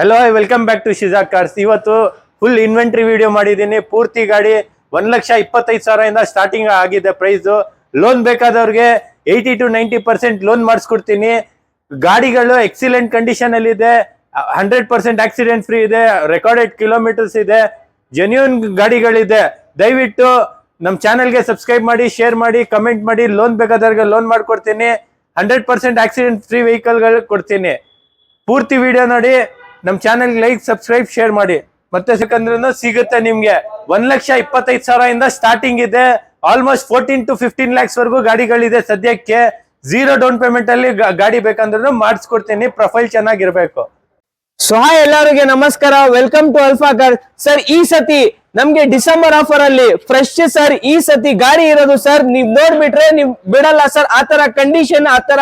Hello welcome back to Shija cars ಇವತ್ತು full inventory video ಮಾಡಿದ್ದೀನಿ. ಪೂರ್ತಿ ಗಾಡಿ ಒಂದ್ ಲಕ್ಷ ಇಪ್ಪತ್ತೈದು ಸಾವಿರದಿಂದ ಸ್ಟಾರ್ಟಿಂಗ್ ಆಗಿದೆ price loan ಬೇಕಾದವ್ರಿಗೆ eighty to ninety percent loan ಮಾಡಿಸ್ಕೊಡ್ತೀನಿ. ಗಾಡಿಗಳು ಎಕ್ಸಿಲೆಂಟ್ ಕಂಡೀಷನ್ ಅಲ್ಲಿ ಇದೆ. ಹಂಡ್ರೆಡ್ ಪರ್ಸೆಂಟ್ ಆಕ್ಸಿಡೆಂಟ್ ಫ್ರೀ ಇದೆ. ರೆಕಾರ್ಡೆಡ್ ಕಿಲೋಮೀಟರ್ಸ್ ಇದೆ. ಜೆನ್ಯೂನ್ ಗಾಡಿಗಳಿದೆ. ದಯವಿಟ್ಟು ನಮ್ಮ ಚಾನಲ್ಗೆ ಸಬ್ಸ್ಕ್ರೈಬ್ ಮಾಡಿ ಶೇರ್ ಮಾಡಿ ಕಮೆಂಟ್ ಮಾಡಿ. ಲೋನ್ ಬೇಕಾದವ್ರಿಗೆ ಲೋನ್ ಮಾಡಿಕೊಡ್ತೀನಿ. ಹಂಡ್ರೆಡ್ ಪರ್ಸೆಂಟ್ ಆಕ್ಸಿಡೆಂಟ್ ಫ್ರೀ ವೆಹಿಕಲ್ಗಳು ಕೊಡ್ತೀನಿ. ಪೂರ್ತಿ ವಿಡಿಯೋ ನೋಡಿ. ನಮ್ಮ ಚಾನೆಲ್ ಲೈಕ್ ಸಬ್ಸ್ಕ್ರೈಬ್ ಶೇರ್ ಮಾಡಿ. ಮತ್ತೆ ಸಿಕ್ಕಂದ್ರೂ ಸಿಗುತ್ತೆ ನಿಮ್ಗೆ. ಒಂದ್ ಲಕ್ಷ ಇಪ್ಪತ್ತೈದು ಸಾವಿರದಿಂದ ಸ್ಟಾರ್ಟಿಂಗ್ ಇದೆ. Almost fourteen to fifteen lakhs ವರೆಗೂ ಗಾಡಿಗಳಿದೆ ಸದ್ಯಕ್ಕೆ. ಝೀರೋ ಡೌನ್ ಪೇಮೆಂಟ್ ಅಲ್ಲಿ ಗಾಡಿ ಬೇಕಂದ್ರೂ ಮಾಡಿಸ್ಕೊಡ್ತೀನಿ. ಪ್ರೊಫೈಲ್ ಚೆನ್ನಾಗಿರ್ಬೇಕು. ಸೊ ಹಾಯ್ ಎಲ್ಲರಿಗೆ ನಮಸ್ಕಾರ. Welcome to alpha car sir ಈ ಸತಿ ನಮ್ಗೆ ಡಿಸೆಂಬರ್ ಆಫರ್ ಅಲ್ಲಿ ಫ್ರೆಶ್ ಸರ್ ಈ ಸತಿ ಗಾಡಿ ಇರೋದು ಸರ್ ನೀವ್ ನೋಡ್ಬಿಟ್ರೆ ನೀವ್ ಬಿಡಲ್ಲ ಸರ್ ಆತರ ಕಂಡೀಷನ್ ಆತರ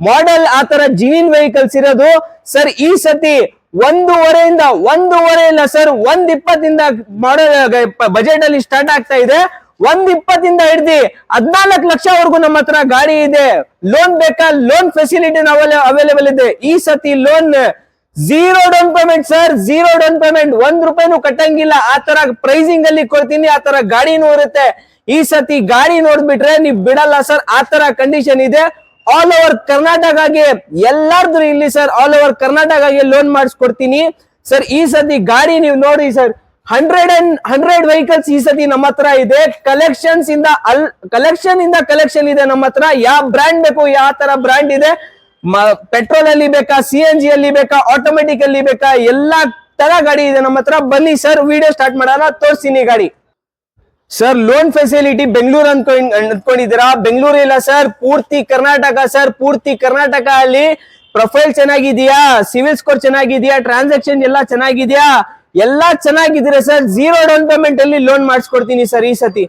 ಮಾಡೆಲ್ ಆತರ ಜೀನ್ ವೆಹಿಕಲ್ಸ್ ಇರೋದು. ಸರ್ ಈ ಸತಿ ಒಂದೂವರೆಯಿಂದ ಒಂದೂವರೆ ಇಲ್ಲ ಸರ್ ಒಂದ್ ಇಪ್ಪತ್ತಿಂದ ಮಾಡೋ ಬಜೆಟ್ ಅಲ್ಲಿ ಸ್ಟಾರ್ಟ್ ಆಗ್ತಾ ಇದೆ. ಒಂದ್ ಇಪ್ಪತ್ತಿಂದ ಹಿಡ್ದು ಹದ್ನಾಲ್ಕು ಲಕ್ಷವರೆಗೂ ನಮ್ಮ ಹತ್ರ ಗಾಡಿ ಇದೆ. ಲೋನ್ ಬೇಕಾ? ಲೋನ್ ಫೆಸಿಲಿಟಿ ಅವೈಲೇಬಲ್ ಇದೆ. ಈ ಸತಿ loan zero down payment sir zero down payment ಒಂದ್ ರೂಪಾಯಿನೂ ಕಟ್ಟಂಗಿಲ್ಲ. ಆ ತರ ಪ್ರೈಸಿಂಗ್ ಅಲ್ಲಿ ಕೊಡ್ತೀನಿ. ಆ ತರ ಗಾಡಿನೂ ಇರುತ್ತೆ. ಈ ಸತಿ ಗಾಡಿ ನೋಡ್ಬಿಟ್ರೆ ನೀವ್ ಬಿಡಲ್ಲ ಸರ್. ಆ ತರ ಕಂಡೀಷನ್ ಇದೆ. ಆಲ್ ಓವರ್ ಕರ್ನಾಟಕಗೆ ಎಲ್ಲಾರ್ದು ಇಲ್ಲಿ ಸರ್ ಆಲ್ ಓವರ್ ಕರ್ನಾಟಕಗೆ ಲೋನ್ ಮಾಡಿಸ್ಕೊಡ್ತೀನಿ. ಸರ್ ಈ ಸತಿ ಗಾಡಿ ನೀವು ನೋಡಿ sir hundred and hundred vehicles ಈ ಸತಿ ನಮ್ಮ ಹತ್ರ ಇದೆ. ಕಲೆಕ್ಷನ್ಸ್ ಇಂದ ಅಲ್ ಕಲೆಕ್ಷನ್ ಇಂದ ಕಲೆಕ್ಷನ್ ಇದೆ ನಮ್ಮ ಹತ್ರ. ಯಾವ ಬ್ರ್ಯಾಂಡ್ ಬೇಕು, ಯಾವ ತರ ಬ್ರ್ಯಾಂಡ್ ಇದೆ. ಪೆಟ್ರೋಲ್ ಅಲ್ಲಿ ಬೇಕಾ ಸಿ ಎನ್ ಜಿ ಅಲ್ಲಿ ಬೇಕಾ ಆಟೋಮೆಟಿಕ್ ಅಲ್ಲಿ ಬೇಕಾ, ಎಲ್ಲಾ ತರ ಗಾಡಿ ಇದೆ ನಮ್ಮ ಹತ್ರ. ಬನ್ನಿ ಸರ್ ವಿಡಿಯೋ ಸ್ಟಾರ್ಟ್ ಮಾಡೋಣ, ತೋರಿಸ್ತೀನಿ ಗಾಡಿ. ಸರ್ ಲೋನ್ ಫೆಸಿಲಿಟಿ ಬೆಂಗಳೂರು ಅನ್ಕೊಂಡ್ ಅನ್ಕೊಂಡಿದ್ದೀರಾ? ಬೆಂಗಳೂರು ಇಲ್ಲ ಸರ್ ಪೂರ್ತಿ ಕರ್ನಾಟಕ ಸರ್ ಪೂರ್ತಿ ಕರ್ನಾಟಕ ಅಲ್ಲಿ ಪ್ರೊಫೈಲ್ ಚೆನ್ನಾಗಿದೆಯಾ? ಸಿವಿಲ್ ಸ್ಕೋರ್ ಚೆನ್ನಾಗಿದೆಯಾ? ಟ್ರಾನ್ಸಾಕ್ಷನ್ ಎಲ್ಲ ಚೆನ್ನಾಗಿದೆಯಾ? ಎಲ್ಲಾ ಚೆನ್ನಾಗಿದ್ರೆ ಸರ್ ಜೀರೋ ಡೌನ್ ಪೇಮೆಂಟ್ ಅಲ್ಲಿ ಲೋನ್ ಮಾಡಿಸ್ಕೊಡ್ತೀನಿ ಸರ್ ಈ ಸತಿ.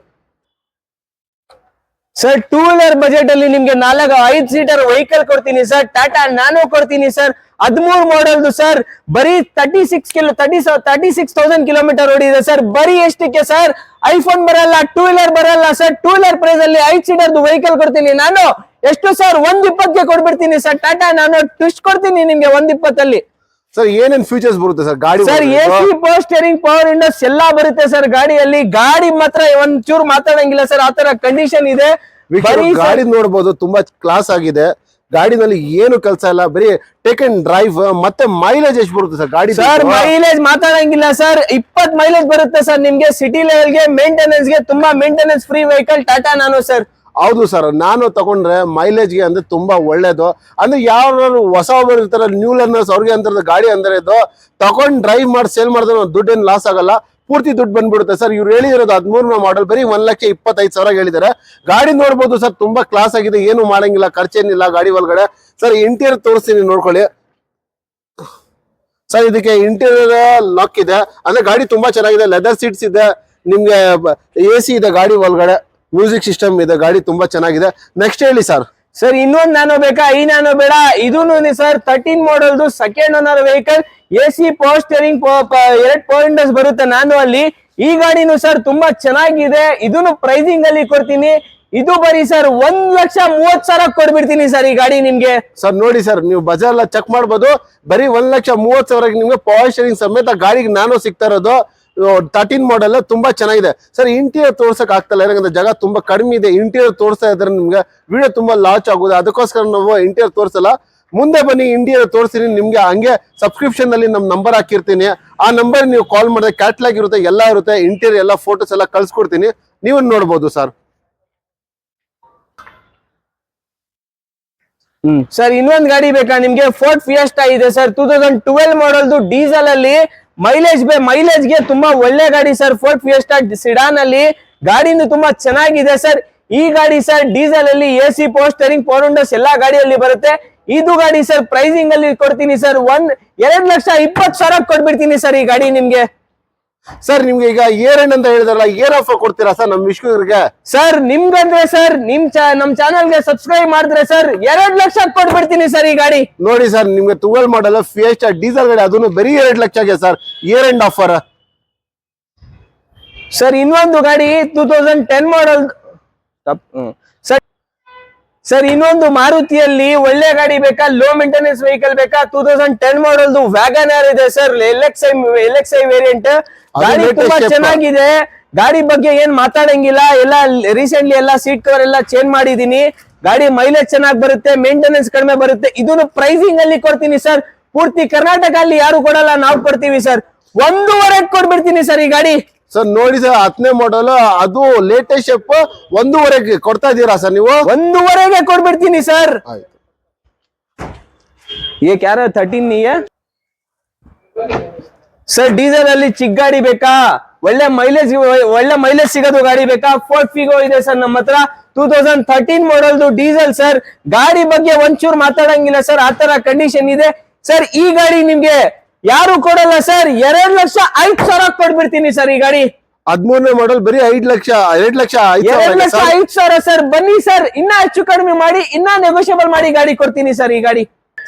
ಸರ್ ಟೂ ವೀಲರ್ ಬಜೆಟ್ ಅಲ್ಲಿ ನಿಮ್ಗೆ ನಾಲ್ಕು, ಐದು ಸೀಟರ್ ವೆಹಿಕಲ್ ಕೊಡ್ತೀನಿ ಸರ್ ಟಾಟಾ ನಾನು ಕೊಡ್ತೀನಿ ಸರ್ ಹದಿಮೂರು ಮಾಡೆಲ್ದು ಸರ್ ಬರೀ thirty six kilo thirty thirty six thousand kilometre ಓಡಿದೆ ಸರ್ ಬರೀ ಎಷ್ಟಕ್ಕೆ ಸರ್ ಐಫೋನ್ ಬರಲ್ಲ ಟೂ ವೀಲರ್ ಬರಲ್ಲ ಸರ್ ಟೂ ವೀಲರ್ ಪ್ರೈಸ್ ಅಲ್ಲಿ ಐದು ಸೀಟರ್ದು ವೆಹಿಕಲ್ ಕೊಡ್ತೀನಿ. ನಾನು ಎಷ್ಟು ಸರ್ ಒಂದ್ ಇಪ್ಪತ್ಗೆ ಕೊಡ್ಬಿಡ್ತೀನಿ ಸರ್ ಟಾಟಾ ನಾನು ಟ್ವಿಸ್ಟ್ ಕೊಡ್ತೀನಿ ನಿಮ್ಗೆ ಒಂದ್ ಇಪ್ಪತ್ತಲ್ಲಿ. ಸರ್ ಏನೇನ್ ಫೀಚರ್ಸ್ ಬರುತ್ತೆ ಸರ್ ಗಾಡಿ sir A C power steering power windows ಎಲ್ಲಾ ಬರುತ್ತೆ ಸರ್ ಗಾಡಿಯಲ್ಲಿ. ಗಾಡಿ ಮಾತ್ರ ಒಂದ್ ಚೂರು ಮಾತಾಡಂಗಿಲ್ಲ ಸರ್ ಆತರ ಕಂಡೀಷನ್ ಇದೆ. ಗಾಡಿ ನೋಡಬಹುದು ತುಂಬಾ ಕ್ಲಾಸ್ ಆಗಿದೆ. ಗಾಡಿನಲ್ಲಿ ಏನು ಕೆಲಸ ಇಲ್ಲ ಬರೀ ಟೇಕ್ ಅಂಡ್ ಡ್ರೈವ್ ಮತ್ತೆ ಮೈಲೇಜ್ ಎಷ್ಟು ಬರುತ್ತೆ ಸರ್ ಗಾಡಿ ಸರ್ ಮೈಲೇಜ್ ಮಾತಾಡಂಗಿಲ್ಲ ಸರ್. ಇಪ್ಪತ್ ಮೈಲೇಜ್ ಬರುತ್ತೆ ಸರ್ ನಿಮ್ಗೆ ಸಿಟಿ ಲೆವೆಲ್ಗೆ ಮೇಂಟೆನೆನ್ಸ್ಗೆ ತುಂಬಾ ಮೇಂಟೆನೆನ್ಸ್ ಫ್ರೀ ವೆಹಿಕಲ್ ಟಾಟಾ ನಾನು ಸರ್. ಹೌದು ಸರ್ ನಾನು ತಗೊಂಡ್ರೆ ಮೈಲೇಜ್ಗೆ ಅಂದ್ರೆ ತುಂಬಾ ಒಳ್ಳೇದು. ಅಂದ್ರೆ ಯಾರು ಹೊಸ ಒಬ್ಬರು ಇರ್ತಾರ ನ್ಯೂ ಲರ್ನರ್ಸ್ ಅವ್ರಿಗೆ ಅಂತ ಗಾಡಿ ಅಂದ್ರೆ ಇದು ತಗೊಂಡ್ ಡ್ರೈವ್ ಮಾಡಿ ಸೇಲ್ ಮಾಡಿದ್ರೆ ದುಡ್ಡೇನು ಲಾಸ್ ಆಗಲ್ಲ. ಪೂರ್ತಿ ದುಡ್ಡು ಬಂದ್ಬಿಡುತ್ತೆ ಸರ್ ಇವ್ರು ಹೇಳಿರೋದು ಹದಿಮೂರನೇ ಮಾಡಲ್ ಬರೀ ಒಂದ್ ಲಕ್ಷ ಇಪ್ಪತ್ತೈದು ಸಾವಿರ ಹೇಳಿದ್ದಾರೆ. ಗಾಡಿ ನೋಡ್ಬೋದು ಸರ್ ತುಂಬಾ ಕ್ಲಾಸ್ ಆಗಿದೆ, ಏನು ಮಾಡಂಗಿಲ್ಲ, ಖರ್ಚೇನಿಲ್ಲ ಗಾಡಿ ಒಳಗಡೆ. ಸರ್ ಇಂಟೀರಿಯರ್ ತೋರಿಸ್ತೀನಿ ನೋಡ್ಕೊಳ್ಳಿ. ಸರ್ ಇದಕ್ಕೆ ಇಂಟೀರಿಯರ್ ಲಾಕ್ ಇದೆ. ಅಂದ್ರೆ ಗಾಡಿ ತುಂಬಾ ಚೆನ್ನಾಗಿದೆ ಲೆದರ್ ಸೀಟ್ಸ್ ಇದೆ, ನಿಮ್ಗೆ ಎ ಸಿ ಇದೆ ಗಾಡಿ ಒಳಗಡೆ. ಮ್ಯೂಸಿಕ್ ಸಿಸ್ಟಮ್ ಇದೆ ಗಾಡಿ ತುಂಬಾ ಚೆನ್ನಾಗಿದೆ. ನೆಕ್ಸ್ಟ್ ಹೇಳಿ ಸರ್ ಸರ್ ಇನ್ನೊಂದ್ ನಾನು ಬೇಕಾ? ಈ ನಾನು ಬೇಡ. ಇದೂನು sir thirteen ಮಾಡೆಲ್ದು second owner vehicle A C power steering ಎರಡ್ ಪಾಯಿಂಟರ್ಸ್ ಬರುತ್ತೆ ನಾನು ಅಲ್ಲಿ. ಈ ಗಾಡಿನು ಸರ್ ತುಂಬಾ ಚೆನ್ನಾಗಿದೆ. ಇದನ್ನು ಪ್ರೈಸಿಂಗ್ ಅಲ್ಲಿ ಕೊಡ್ತೀನಿ. ಇದು ಬರೀ ಸರ್ ಒಂದ್ ಲಕ್ಷ ಮೂವತ್ ಸಾವಿರ ಕೊಡ್ಬಿಡ್ತೀನಿ ಸರ್ ಈ ಗಾಡಿ ನಿಮ್ಗೆ. ಸರ್ ನೋಡಿ ಸರ್ ನೀವು ಬಜಾರ್ ಎಲ್ಲ ಚೆಕ್ ಮಾಡ್ಬೋದು. ಬರೀ ಒಂದ್ ಲಕ್ಷ ಮೂವತ್ ಸಾವಿರ ನಿಮ್ಗೆ ಪವರ್ ಸ್ಟೇರಿಂಗ್ ಸಮೇತ ಗಾಡಿಗೆ ನಾನು ಸಿಗ್ತಾ ಇರೋದು. ತರ್ಟೀನ್ ಮಾಡೆಲ್ ತುಂಬಾ ಚೆನ್ನಾಗಿದೆ. ಸರ್ ಇಂಟೀರಿಯರ್ ತೋರ್ಸಕ್ ಆಗ್ತಲ್ಲ ಯಾಕಂದ್ರೆ ಜಾಗ ತುಂಬಾ ಕಡಿಮೆ ಇದೆ. ಇಂಟೀರಿಯರ್ ತೋರಿಸ್ತಾ ಇದ್ರೆ ನಿಮ್ಗೆ ವಿಡಿಯೋ ತುಂಬಾ ಲಾಚ್ ಆಗುದು. ಅದಕ್ಕೋಸ್ಕರ ನಾವು ಇಂಟೀರಿಯರ್ ತೋರಿಸಲ್ಲ. ಮುಂದೆ ಬನ್ನಿ ಇಂಡಿಯರ್ ತೋರಿಸ್ತೀನಿ ನಿಮ್ಗೆ. ಹಂಗೆ ಸಬ್ಸ್ಕ್ರಿಪ್ಷನ್ ಅಲ್ಲಿ ನಮ್ ನಂಬರ್ ಹಾಕಿರ್ತೀನಿ. ಆ ನಂಬರ್ ನೀವು ಕಾಲ್ ಮಾಡಿದ್ರೆ ಕ್ಯಾಟ್ಲಾಗ್ ಇರುತ್ತೆ ಎಲ್ಲ ಇರುತ್ತೆ. ಇಂಟೀರಿಯರ್ ಎಲ್ಲ ಫೋಟೋಸ್ ಎಲ್ಲ ಕಳ್ಸಿಕೊಡ್ತೀನಿ. ನೀವು ನೋಡ್ಬೋದು ಸರ್ ಸರ್ ಇನ್ನೊಂದ್ ಗಾಡಿ ಬೇಕಾ? ನಿಮ್ಗೆ ಫೋರ್ಟ್ ಫಿಯಸ್ಟಾ ಇದೆ ಸರ್ ಟೂ ತೌಸಂಡ್ ಟ್ವೆಲ್ ಮಾಡಲ್ದು ಡೀಸೆಲ್ ಅಲ್ಲಿ ಮೈಲೇಜ್ ಬೇ ಮೈಲೇಜ್ಗೆ ತುಂಬಾ ಒಳ್ಳೆ ಗಾಡಿ ಸರ್ ಫೋರ್ಟ್ ಫಿಯಸ್ಟಾ ಸಿಡಾನ್ ಅಲ್ಲಿ ಗಾಡಿಯಿಂದ ತುಂಬಾ ಚೆನ್ನಾಗಿದೆ ಸರ್ ಈ ಗಾಡಿ ಸರ್ ಡೀಸೆಲ್ ಅಲ್ಲಿ A C power steering four windows ಎಲ್ಲಾ ಗಾಡಿಯಲ್ಲಿ ಬರುತ್ತೆ. ಇದು ಗಾಡಿ ಸರ್ ಪ್ರೈಸಿಂಗ್ ಅಲ್ಲಿ ಕೊಡ್ತೀನಿ ಸರ್ ಒಂದ್ ಎರಡ್ ಲಕ್ಷ ಇಪ್ಪತ್ತು ಸಾವಿರ ಕೊಟ್ಬಿಡ್ತೀನಿ ಸರ್ ಈ ಗಾಡಿ ನಿಮ್ಗೆ. ಸರ್ ನಿಮ್ಗೆ ಈಗ ಏರ್ ಎಂಡ್ ಅಂತ ಹೇಳಿದ್ರಲ್ಲ ಏರ್ ಆಫರ್ ಕೊಡ್ತೀರಾ ಸರ್ ನಮ್ ವಿಷ್ಣುಗೆ ಸರ್ ನಿಮ್ಗಂದ್ರೆ ಸರ್ ನಿಮ್ ಚಾ ನಮ್ ಚಾನಲ್ಗೆ ಸಬ್ಸ್ಕ್ರೈಬ್ ಮಾಡಿದ್ರೆ ಸರ್ ಎರಡ್ ಲಕ್ಷ ಕೊಟ್ಬಿಡ್ತೀನಿ ಸರ್ ಈ ಗಾಡಿ. ನೋಡಿ ಸರ್ ನಿಮ್ಗೆ ಟ್ವೆಲ್ ಮಾಡಲ್ಲ ಫಿಯೆಸ್ಟಾ ಡೀಸೆಲ್ ಗಾಡಿ ಅದನ್ನು ಬರೀ ಎರಡ್ ಲಕ್ಷಗೆ sir year end offer sir ಇನ್ನೊಂದು ಗಾಡಿ two thousand ten model sir ಇನ್ನೊಂದು ಮಾರುತಿಯಲ್ಲಿ ಒಳ್ಳೆ ಗಾಡಿ ಬೇಕಾ? ಲೋ ಮೇಂಟೆನೆನ್ಸ್ ವೆಹಿಕಲ್ ಬೇಕಾ? Two thousand ten model wagon R ಇದೆ sir L X I L X I variant ಗಾಡಿ ತುಂಬಾ ಚೆನ್ನಾಗಿದೆ. ಗಾಡಿ ಬಗ್ಗೆ ಏನ್ ಮಾತಾಡಂಗಿಲ್ಲ. ಎಲ್ಲ ರೀಸೆಂಟ್ಲಿ ಎಲ್ಲ ಸೀಟ್ ಕವರ್ ಎಲ್ಲ ಚೇಂಜ್ ಮಾಡಿದೀನಿ. ಗಾಡಿ ಮೈಲೇಜ್ ಚೆನ್ನಾಗಿ ಬರುತ್ತೆ ಮೇಂಟೆನೆನ್ಸ್ ಕಡಿಮೆ ಬರುತ್ತೆ. ಇದನ್ನು ಪ್ರೈಸಿಂಗ್ ಅಲ್ಲಿ ಕೊಡ್ತೀನಿ ಸರ್ ಪೂರ್ತಿ ಕರ್ನಾಟಕ ಅಲ್ಲಿ ಯಾರು ಕೊಡಲ್ಲ ನಾವು ಕೊಡ್ತೀವಿ ಸರ್ ಒಂದೂವರೆ ಕೊಡ್ಬಿಡ್ತೀನಿ ಸರ್ ಈ ಗಾಡಿ. ಸರ್ ನೋಡಿ ಸರ್ ಹತ್ತನೇ ಮಾಡಲ್ ಅದು ಲೇಟೆಸ್ಟ್ ಶೇಪ್ ಒಂದೂವರೆಗೆ ಕೊಡ್ತಾ ಇದ್ದೀರಾ ಸರ್ ನೀವು? ಒಂದೂವರೆಗೆ ಕೊಡ್ಬಿಡ್ತೀನಿ ಸರ್ ಆಯ್ತು. ಯಾರ ತರ್ಟೀನ್ ಸರ್ ಡೀಸೆಲ್ ಅಲ್ಲಿ ಚಿಕ್ಕ ಗಾಡಿ ಬೇಕಾ? ಒಳ್ಳೆ ಮೈಲೇಜ್ ಒಳ್ಳೆ ಮೈಲೇಜ್ ಸಿಗೋದು ಗಾಡಿ ಬೇಕಾ? ಫೋರ್ ಫಿಗೋ ಇದೆ ಸರ್ ನಮ್ಮ ಹತ್ರ. ಟೂ ತೌಸಂಡ್ ಥರ್ಟೀನ್ ಮಾಡಲ್ದು ಡೀಸೆಲ್ ಸರ್ ಗಾಡಿ ಬಗ್ಗೆ ಒಂಚೂರು ಮಾತಾಡಂಗಿಲ್ಲ ಸರ್ ಆತರ ಕಂಡೀಷನ್ ಇದೆ. ಸರ್ ಈ ಗಾಡಿ ನಿಮ್ಗೆ ಯಾರು ಕೊಡಲ್ಲ ಸರ್? ಎರಡ್ ಲಕ್ಷ ಐದ್ ಸಾವಿರ ಕೊಡ್ಬಿಡ್ತೀನಿ ಸರ್ ಈ ಗಾಡಿ. ಹದಿಮೂರನೇ ಮಾಡಲ್ ಬರೀ ಐದ್ ಲಕ್ಷ ಎರಡ್ ಲಕ್ಷ ಐದ್ ಎರಡ್ ಸಾವಿರ ಲಕ್ಷ ಐದ್ ಸಾವಿರ ಸರ್. ಬನ್ನಿ ಸರ್ ಇನ್ನ ಹೆಚ್ಚು ಕಡಿಮೆ ಮಾಡಿ ಇನ್ನ ನೆಗೋಷಿಯಬಲ್ ಮಾಡಿ ಗಾಡಿ ಕೊಡ್ತೀನಿ ಸರ್ ಈ ಗಾಡಿ.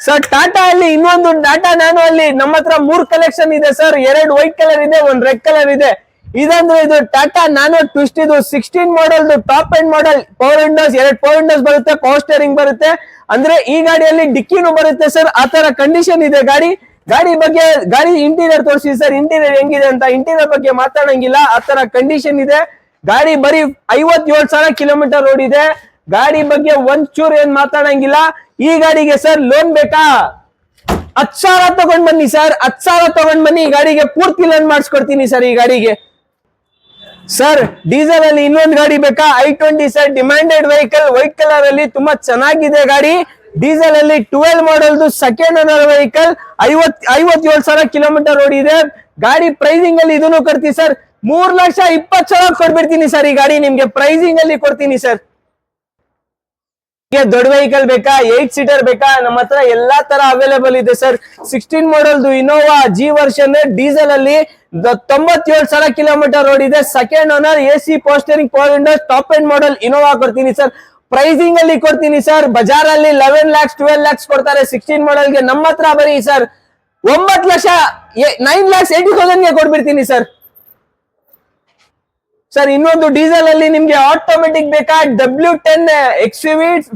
ಸರ್ ಟಾಟಾ ಅಲ್ಲಿ ಇನ್ನೊಂದು ಟಾಟಾ ನಾನು ಅಲ್ಲಿ ನಮ್ಮ ಹತ್ರ ಮೂರ್ ಕಲೆಕ್ಷನ್ ಇದೆ ಸರ್. ಎರಡು ವೈಟ್ ಕಲರ್ ಇದೆ ಒಂದ್ ರೆಡ್ ಕಲರ್ ಇದೆ. ಇದಂದ್ರೆ ಇದು ಟಾಟಾ ನಾನು ಟ್ವಿಸ್ಟ್ ಇದು sixteen model top end model power windows ಎರಡ್ ಪವರ್ ವಿಂಡೋಸ್ ಬರುತ್ತೆ ಪವರ್ ಸ್ಟೇರಿಂಗ್ ಬರುತ್ತೆ. ಅಂದ್ರೆ ಈ ಗಾಡಿಯಲ್ಲಿ ಡಿಕ್ಕಿನೂ ಬರುತ್ತೆ ಸರ್. ಆತರ ತರ ಕಂಡೀಷನ್ ಇದೆ ಗಾಡಿ. ಗಾಡಿ ಬಗ್ಗೆ, ಗಾಡಿ ಇಂಟೀರಿಯರ್ ತೋರಿಸಿ ಸರ್ ಇಂಟೀರಿಯರ್ ಹೆಂಗಿದೆ ಅಂತ ಇಂಟೀರಿಯರ್ ಬಗ್ಗೆ ಮಾತಾಡಂಗಿಲ್ಲ. ಆ ತರ ಕಂಡೀಷನ್ ಇದೆ. ಗಾಡಿ ಬರೀ ಐವತ್ತೇಳು ಸಾವಿರ ಕಿಲೋಮೀಟರ್ ಓಡಿದೆ ಗಾಡಿ ಬಗ್ಗೆ ಒಂದ್ ಚೂರ್ ಏನ್ ಮಾತಾಡಂಗಿಲ್ಲ. ಈ ಗಾಡಿಗೆ ಸರ್ ಲೋನ್ ಬೇಕಾ? ಹತ್ ಸಾವಿರ ತಗೊಂಡ್ ಬನ್ನಿ ಸರ್ ಹತ್ ಸಾವಿರ ತಗೊಂಡ್ ಬನ್ನಿ. ಈ ಗಾಡಿಗೆ ಪೂರ್ತಿ ಲೋನ್ ಮಾಡಿಸ್ಕೊಡ್ತೀನಿ ಸರ್ ಈ ಗಾಡಿಗೆ. ಸರ್ ಡೀಸೆಲ್ ಅಲ್ಲಿ ಇನ್ನೊಂದು ಗಾಡಿ ಬೇಕಾ? I twenty sir demanded vehicle white colour ಅಲ್ಲಿ ತುಂಬಾ ಚೆನ್ನಾಗಿದೆ ಗಾಡಿ. ಡೀಸೆಲ್ ಅಲ್ಲಿ ಟ್ವೆಲ್ ಮಾಡೆಲ್ದು ಸೆಕೆಂಡ್ ಓನರ್ ವೆಹಿಕಲ್ ಐವತ್ ಐವತ್ತೇಳು ಸಾವಿರ ಕಿಲೋಮೀಟರ್ ಓಡಿದೆ ಗಾಡಿ ಪ್ರೈಸಿಂಗ್ ಅಲ್ಲಿ ಇದನ್ನು ಕೊಡ್ತೀನಿ ಸರ್. ಮೂರ್ ಲಕ್ಷ ಇಪ್ಪತ್ತು ಸಾವಿರ ಕೊಡ್ಬಿಡ್ತೀನಿ ಸರ್ ಈ ಗಾಡಿ ನಿಮ್ಗೆ. ಪ್ರೈಸಿಂಗ್ ಅಲ್ಲಿ ಕೊಡ್ತೀನಿ ಸರ್. ದೊಡ್ಡ ವೆಹಿಕಲ್ ಬೇಕಾ? ಏಟ್ ಸೀಟರ್ ಬೇಕಾ? ನಮ್ಮ ಹತ್ರ ಎಲ್ಲಾ ತರ ಅವೈಲೇಬಲ್ ಇದೆ ಸರ್. ಸಿಕ್ಸ್ಟೀನ್ ಮಾಡಲ್ದು ಇನೋವಾ ಜಿ ವರ್ಷನ್ ಡೀಸೆಲ್ ಅಲ್ಲಿ ತೊಂಬತ್ತೇಳು ಸಾವಿರ ಕಿಲೋಮೀಟರ್ ರೋಡ್ ಇದೆ. Second owner A C power steering power windows top end model Innova ಕೊಡ್ತೀನಿ ಸರ್. ಪ್ರೈಸಿಂಗ್ ಅಲ್ಲಿ ಕೊಡ್ತೀನಿ ಸರ್ ಬಜಾರ್ ಅಲ್ಲಿ ಲೆವೆನ್ ಲ್ಯಾಕ್ಸ್ ಟ್ವೆಲ್ ಲ್ಯಾಕ್ಸ್ ಕೊಡ್ತಾರೆ ಸಿಕ್ಸ್ಟೀನ್ಗೆ ನಮ್ಮ ಹತ್ರ ಬರೀ ಸರ್ ಒಂಬತ್ತು ಲಕ್ಷ ನೈನ್ ಲ್ಯಾಕ್ಸ್ ಏಯ್ಟಿ ಗೆ ಕೊಡ್ಬಿಡ್ತೀನಿ ಸರ್ ಸರ್ ಇನ್ನೊಂದು ಡೀಸೆಲ್ ಅಲ್ಲಿ ನಿಮ್ಗೆ ಆಟೋಮೆಟಿಕ್ ಬೇಕಾ? W ten X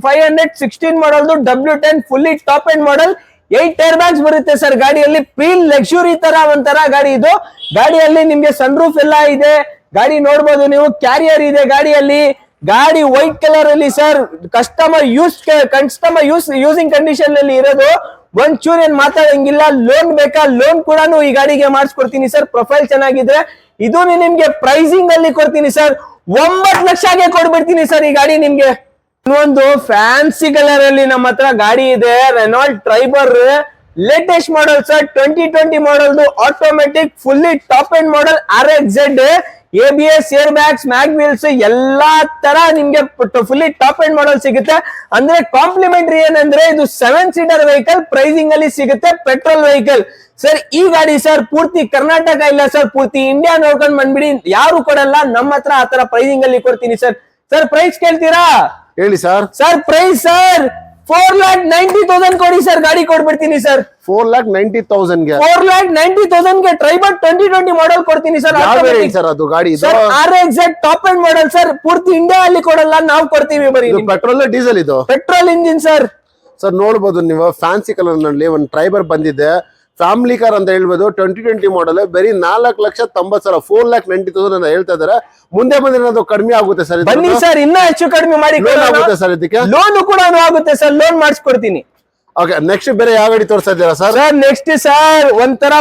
five hundred sixteen ಮಾಡಲ್ದು W ten fully top end model eight air bags ಬರುತ್ತೆ ಸರ್ ಗಾಡಿಯಲ್ಲಿ. ಪ್ರೀ ಲಕ್ಸುರಿ ತರ, ಒಂಥರ ಗಾಡಿ ಇದು. ಗಾಡಿಯಲ್ಲಿ ನಿಮ್ಗೆ ಸನ್ ರೂಫ್ ಎಲ್ಲ ಇದೆ. ಗಾಡಿ ನೋಡ್ಬೋದು ನೀವು. ಕ್ಯಾರಿಯರ್ ಇದೆ ಗಾಡಿಯಲ್ಲಿ. ಗಾಡಿ ವೈಟ್ ಕಲರ್ ಅಲ್ಲಿ sir customer use customer use using condition ಅಲ್ಲಿ ಇರೋದು. ಒಂದ್ ಚೂರ್ ಏನ್ ಮಾತಾಡಂಗಿಲ್ಲ ಲೋನ್ ಬೇಕಾ ಲೋನ್ ಕೂಡ ಈ ಗಾಡಿಗೆ ಮಾಡಿಸ್ಕೊಡ್ತೀನಿ ಸರ್ ಪ್ರೊಫೈಲ್ ಚೆನ್ನಾಗಿದ್ರೆ. ಇದು ನಿಮ್ಗೆ ಪ್ರೈಸಿಂಗ್ ಅಲ್ಲಿ ಕೊಡ್ತೀನಿ ಸರ್ ಒಂಬತ್ ಲಕ್ಷಗೆ ಕೊಡ್ಬಿಡ್ತೀನಿ ಸರ್ ಈ ಗಾಡಿ ನಿಮ್ಗೆ. ಇನ್ನೊಂದು ಫ್ಯಾನ್ಸಿ ಕಲರ್ ಅಲ್ಲಿ ನಮ್ಮ ಹತ್ರ ಗಾಡಿ ಇದೆ Renault Triber latest model sir twenty twenty ಮಾಡಲ್ದು automatic fully top end model R X Z A B S air bags mag wheels ಎಲ್ಲಾ ತರ ನಿಮ್ಗೆ ಫುಲ್ಲಿ ಟಾಪ್ ಎಂಡ್ ಮಾಡಲ್ ಸಿಗುತ್ತೆ. ಅಂದ್ರೆ ಕಾಂಪ್ಲಿಮೆಂಟ್ರಿ ಏನಂದ್ರೆ ಇದು ಸೆವೆನ್ ಸೀಟರ್ ವೆಹಿಕಲ್ ಪ್ರೈಸಿಂಗ್ ಅಲ್ಲಿ ಸಿಗುತ್ತೆ ಪೆಟ್ರೋಲ್ ವೆಹಿಕಲ್ ಸರ್ ಈ ಗಾಡಿ ಸರ್ ಪೂರ್ತಿ ಕರ್ನಾಟಕ ಇಲ್ಲ ಸರ್ ಪೂರ್ತಿ ಇಂಡಿಯಾ ನೋಡ್ಕೊಂಡ್ ಬಂದ್ಬಿಡಿ. ಯಾರು ಕೊಡಲ್ಲ ನಮ್ಮ ಹತ್ರ ಆತರ ತರ ಪ್ರೈಸಿಂಗ್ ಅಲ್ಲಿ ಕೊಡ್ತೀನಿ ಸರ್ ಸರ್ ಪ್ರೈಸ್ ಕೇಳ್ತೀರಾ? ಹೇಳಿ sir sir price sir four lakh ninety thousand ಕೊಡಿ ಸರ್ ಗಾಡಿ ಕೊಡ್ಬಿಡ್ತೀನಿ ಸರ್. ಫೋರ್ ಲ್ಯಾಕ್ ನೈಂಟಿ ತೌಸಂಡ್ಗೆ? ಫೋರ್ ಲ್ಯಾಕ್ ನೈಂಟಿ ತೌಸಂಡ್ಗೆ ಟ್ರೈಬರ್ ಟ್ವೆಂಟಿ ಟ್ವೆಂಟಿ ಮಾಡಲ್ ಕೊಡ್ತೀನಿ ಸರ್ ಸರ್ ಅದು ಗಾಡಿ? Sir R exact top end model sir ಪೂರ್ತಿ ಇಂಡಿಯಾ ಅಲ್ಲಿ ಕೊಡಲ್ಲ ನಾವು ಕೊಡ್ತೀವಿ ಬರೀ ಪೆಟ್ರೋಲ್ ಡೀಸೆಲ್ ಇದು? Petrol engine sir. ಸರ್ ನೋಡ್ಬೋದು ನೀವು ಫ್ಯಾನ್ಸಿ ಕಲರ್ನಲ್ಲಿ ಒಂದು ಟ್ರೈಬರ್ ಬಂದಿದೆ. ಫ್ಯಾಮಿಲಿ ಕಾರ್ ಅಂತ ಹೇಳ್ಬೋದು ಟ್ವೆಂಟಿ ಟ್ವೆಂಟಿ ಮಾಡಲ್ ಬರೀ ನಾಲ್ಕು ಲಕ್ಷ ತೊಂಬತ್ತು ಸಾವಿರ ಫೋರ್ ಲ್ಯಾಕ್ ನೈಂಟಿ ತೌಸಂಡ್ ಅಂತ ಹೇಳ್ತಾ ಇದಾರೆ ಮುಂದೆ ಬಂದ್ರೆ ಅದು ಕಡಿಮೆ ಆಗುತ್ತೆ ಸರ್ ಬನ್ನಿ ಸರ್ ಇನ್ನ ಹೆಚ್ಚು ಕಡಿಮೆ ಮಾಡಿ ಆಗುತ್ತೆ ಸರ್ ಇದಕ್ಕೆ? ಲೋನ್ ಕೂಡ ಆಗುತ್ತೆ ಸರ್ ಲೋನ್ ಮಾಡಿಸ್ಕೊಡ್ತೀನಿ. ಓಕೆ ನೆಕ್ಸ್ಟ್ ಬೇರೆ ಯಾವ ಗಾಡಿ ತೋರಿಸ್ತಾ ಇದ್ದೀರಾ ಸರ್? ಸರ್ ನೆಕ್ಸ್ಟ್ ಸರ್ ಒಂಥರ